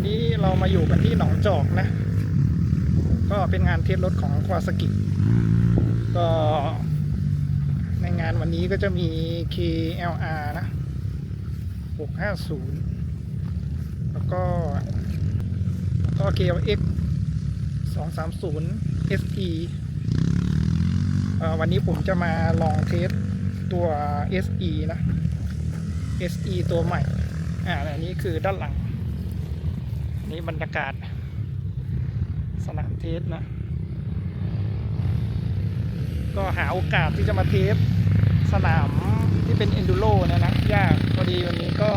วันนี้เรามาอยู่กันที่หนองจอกนะ ก็เป็นงานเทสรถของควาสกิ ก็ในงานวันนี้ก็จะมี KLR นะ 650 แล้วก็แล้วก็ KLX 230 SE วันนี้ผมจะมาลองเทสตัว SE นะ SE ตัวใหม่ อ่าอันนี้คือด้านหลัง นี่บรรยากาศ สนามเทสนะ ก็หาโอกาสที่จะมาเทสสนามที่เป็น enduro เนี่ยนะยากพอดีวันนี้ก็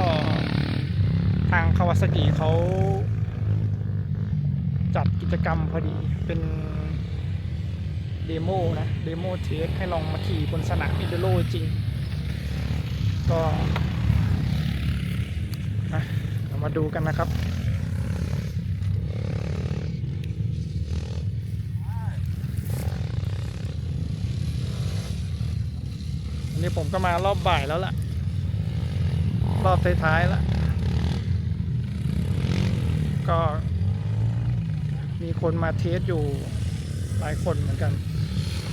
ทางคาวาสกิเขาจัดกิจกรรมพอดีเป็นเดโมนะเดโมเทสให้ลองมาขี่บนสนาม enduro จริง ก็นะมาดูกันนะครับ นนี้ผมก็มารอบบ่ายแล้วล่ะ รอบท้ายๆแล้วก็มีคนมาเทสอยู่หลายคนเหมือนกัน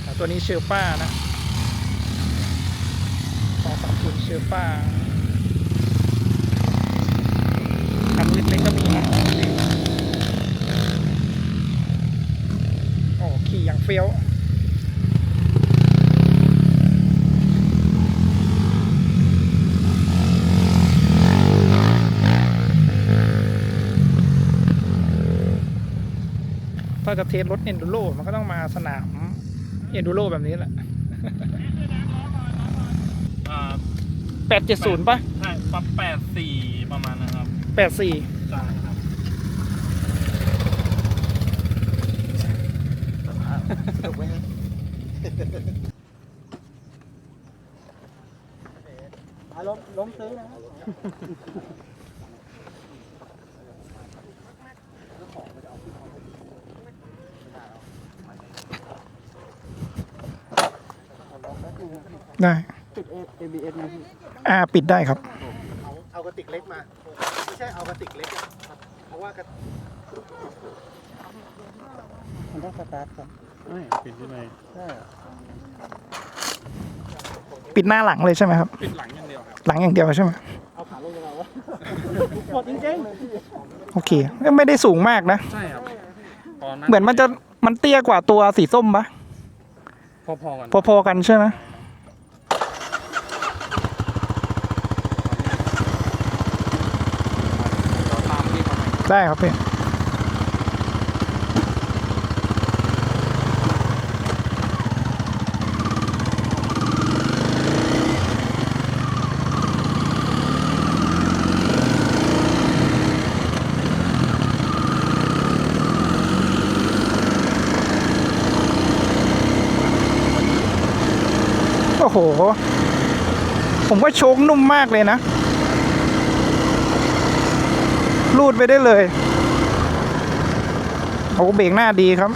ต่ตัวนี้เชลป้านะสองสามศูนย์เชลป้าคันเล็กๆก็มีนะโอ้ขี่อย่างเฟี้ยว ถ้าจะเทสรถเอนดูโรมันก็ต้องมาสนามเอนดูโรแบบนี้แหละอ่าแปดเจ็ดศูนย์ป่ะใช่ปั๊บแปดสี่ประมาณนะครับแปดสี่ใช่ครับล้มล้มซื้อนะ ได้ปิด ABS นะพี่อ่า ปิดได้ครับ เอาเอากระติกเล็กมา ไม่ใช่เอากระติกเล็กอะเพราะว่ากระมันต้องสตาร์ทก่อนไม่ปิดที่ไหนใช่ปิดหน้าหลังเลยใช่ไหมครับ ปิดหลังอย่างเดียวครับ หลังอย่างเดียวใช่ไหมเอาขาลงยังไงวะหมดจริงโอเคก็ไม่ได้สูงมากนะ ใช่ครับพอเหมือนมันจะมันเตี้ยกว่าตัวสีส้มปะพอๆกัน พอๆกันใช่ไหม เดี๋ยวตามที่เขา ได้ครับพี่โอ้โห ผมว่าโชคนุ่มมากเลยนะ รูดไปได้เลยโอ้เบรกหน้าดีครับ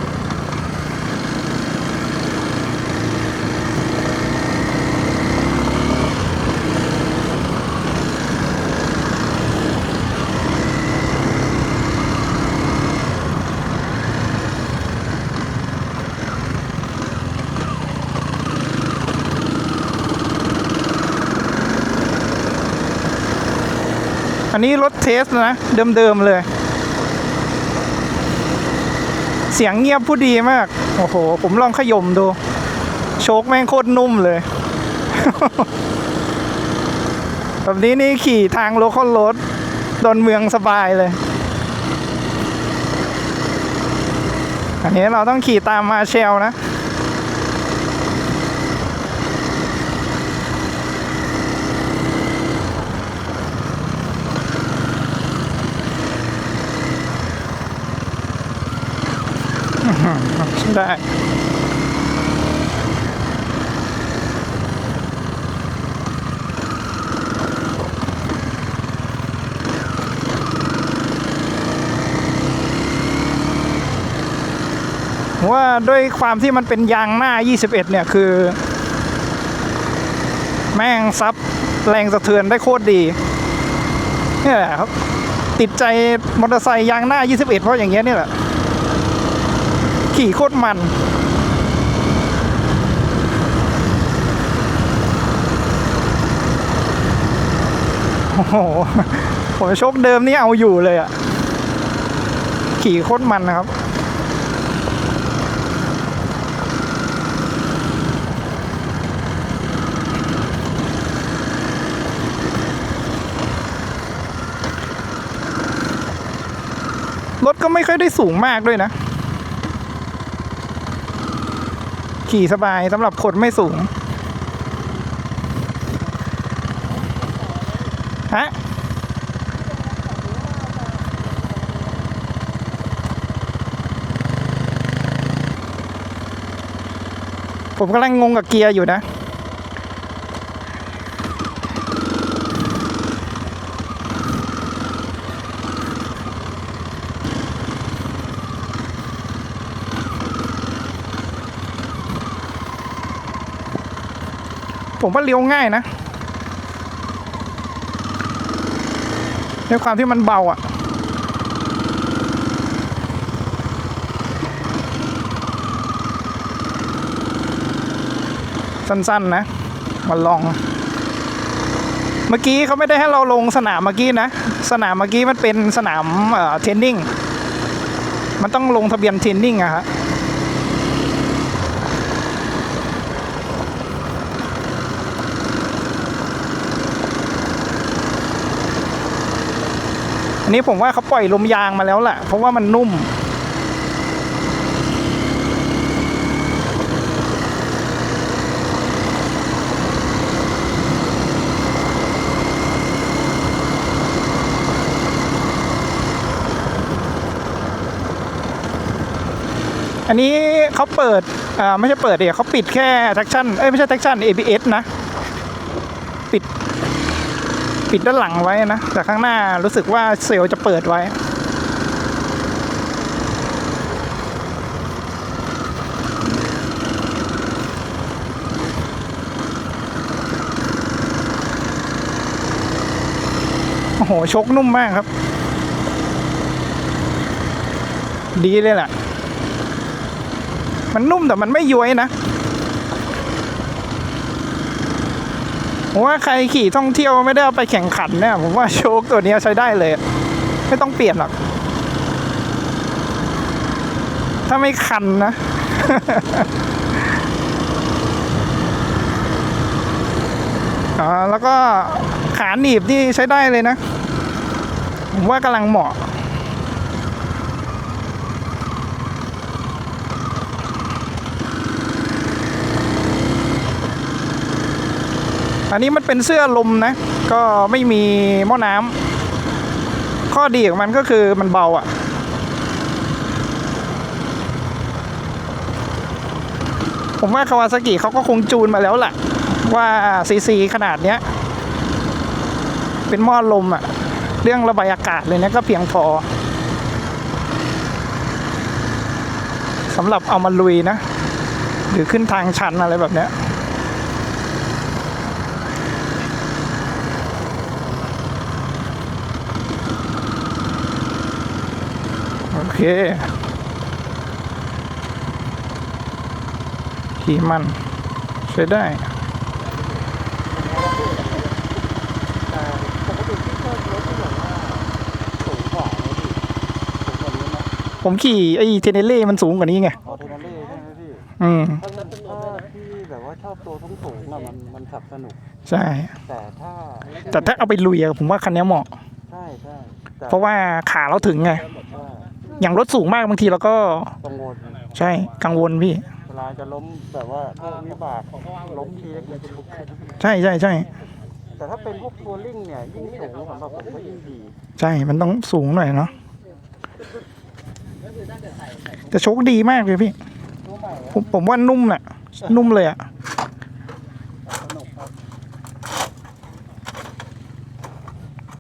อันนี้รถเทสนะ เดิมๆเลย เสียงเงียบผู้ดีมาก โอ้โห ผมลองขย่มดู โชคแม่งโคตรนุ่มเลย แบบนี้นี่ขี่ทางโลคอลรถดอนเมืองสบายเลย อันนี้เราต้องขี่ตามมาเชลนะ ได้ว่าด้วยความที่มันเป็นยางหน้า 21 เนี่ยคือ แม่งซับแรงสะเทือนได้โคตรดีนี่แหละครับ ติดใจมอเตอร์ไซค์ยางหน้า 21 เพราะอย่างเงี้ยนี่แหละ ขี่โคตรมันโอ้โหผมโชคเดิมนี่เอาอยู่เลยอะขี่โคตรมันนะครับ รถก็ไม่ค่อยได้สูงมากด้วยนะ ขี่สบายสำหรับคนไม่สูง ฮะ ผมกำลังงงกับเกียร์อยู่นะ ผมว่าเลี้ยวง่ายนะด้วยความที่มันเบาอะ สั้นๆนะ มาลอง เมื่อกี้เขาไม่ได้ให้เราลงสนามเมื่อกี้นะ สนามเมื่อกี้มันเป็นสนามเอ่อเทรนนิ่ง มันต้องลงทะเบียนเทรนนิ่งอะฮะ อันนี้ผมว่าเขาปล่อยลมยางมาแล้วแหละเพราะว่ามันนุ่ม อันนี้เขาเปิดอ่าไม่ใช่เปิดเดี๋ยวเขาปิดแค่ traction เอ้ยไม่ใช่ traction ABS นะ ปิดด้านหลังไว้นะ แต่ข้างหน้ารู้สึกว่าเซลล์จะเปิดไว้ โอ้โห ชกนุ่มมากครับ ดีเลยแหละ มันนุ่มแต่มันไม่ย้วยนะ ผมว่าใครขี่ท่องเที่ยวไม่ได้เอาไปแข่งขันเนี่ยผมว่าโชคตัวเนี้ยใช้ได้เลย ไม่ต้องเปลี่ยนหรอก ถ้าไม่คันนะ อ๋อ แล้วก็ขาหนีบนี่ใช้ได้เลยนะ ผมว่ากำลังเหมาะ อันนี้มันเป็นเสื้อลมนะ ก็ไม่มีหม้อน้ำข้อดีของมันก็คือมันเบาอะ่ะผมว่าคาวาซากิเขาก็คงจูนมาแล้วแหละว่าซีซีขนาดเนี้ย เป็นหม้อลมอะ่ะเรื่องระบายอากาศเลยเนะก็เพียงพอสำหรับเอามาลุยนะ หรือขึ้นทางชันอะไรแบบเนี้ย เค ขี่มัน ใช้ได้แต่ปกติที่ชอบรถที่แบบว่าสูงกว่าไหมพี่สูงกว่านี้ไหมผมขี่ไอ้เทเนเล่ มันสูงกว่านี้ไงออเทนาเล่ใช่ไหมพี่ อืมถ้าถ้าที่แบบว่าชอบตัวสูงสูงๆอะมันมันขับสนุก ใช่ แต่ถ้า แต่ถ้าเอาไปลุยอะผมว่าคันนี้เหมาะ ใช่ใช่แต่เพราะว่าขาเราถึงไงว่า อย่างรถสูงมากบางทีเราก็กังวลใช่กังวลพี่ เวลาจะล้มแบบว่าพวกวิบากล้มทีเล็กมันจะลุกขึ้นใช่ใช่ใช่แต่ถ้าเป็นพวกทัวริ่งเนี่ยยิ่งสูงสำหรับผมก็ยิ่งดีใช่มันต้องสูงหน่อยเนาะแต่โชคดีมากเลยพี่ตัวใหม่ผมผมว่านุ่มน่ะ นุ่มเลยอะ